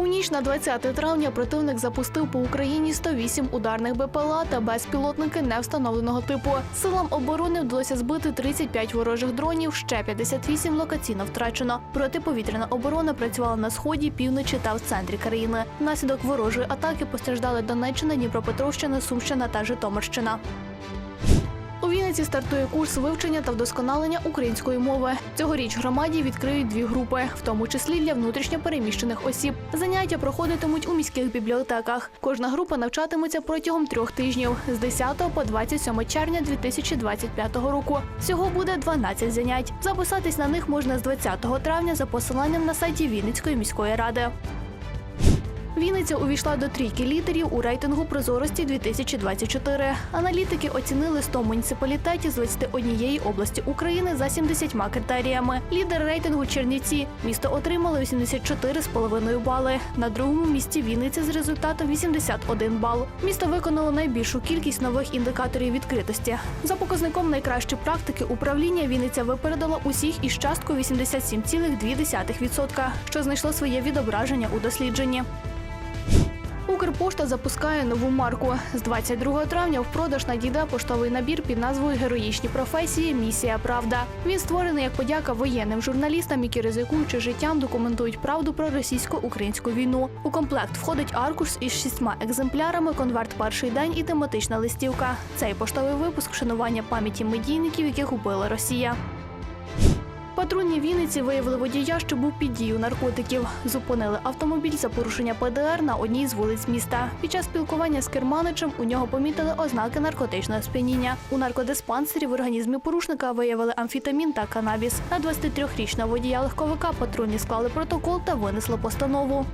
У ніч на 20 травня противник запустив по Україні 108 ударних БПЛА та безпілотники невстановленого типу. Силам оборони вдалося збити 35 ворожих дронів, ще 58 локаційно втрачено. Протиповітряна оборона працювала на сході, півночі та в центрі країни. Внаслідок ворожої атаки постраждали Донеччина, Дніпропетровщина, Сумщина та Житомирщина. Вінниці стартує курс вивчення та вдосконалення української мови. Цьогоріч громаді відкриють дві групи, в тому числі для внутрішньопереміщених осіб. Заняття проходитимуть у міських бібліотеках. Кожна група навчатиметься протягом трьох тижнів з 10 по 27 червня 2025 року. Всього буде 12 занять. Записатись на них можна з 20 травня за посиланням на сайті Вінницької міської ради. Вінниця увійшла до трійки лідерів у рейтингу прозорості 2024. Аналітики оцінили 100 муніципалітетів з 21 області України за 70 критеріями. Лідер рейтингу Чернівці. Місто отримало 84,5 бали. На другому місці Вінниця з результатом 81 бал. Місто виконало найбільшу кількість нових індикаторів відкритості. За показником найкращої практики управління Вінниця випередила усіх із часткою 87,2%, що знайшло своє відображення у дослідженні. Укрпошта запускає нову марку. З 22 травня в продаж надійде поштовий набір під назвою Героїчні професії. Місія Правда. Він створений як подяка воєнним журналістам, які ризикуючи життям, документують правду про російсько-українську війну. У комплект входить аркуш із шістьма екземплярами, конверт перший день і тематична листівка. Цей поштовий випуск вшанування пам'яті медійників, яких убила Росія. Патрульні Вінниці виявили водія, що був під дією наркотиків. Зупинили автомобіль за порушення ПДР на одній з вулиць міста. Під час спілкування з керманичем у нього помітили ознаки наркотичного сп'яніння. У наркодиспансері в організмі порушника виявили амфітамін та канабіс. На 23-річного водія легковика патрульні склали протокол та винесли постанову.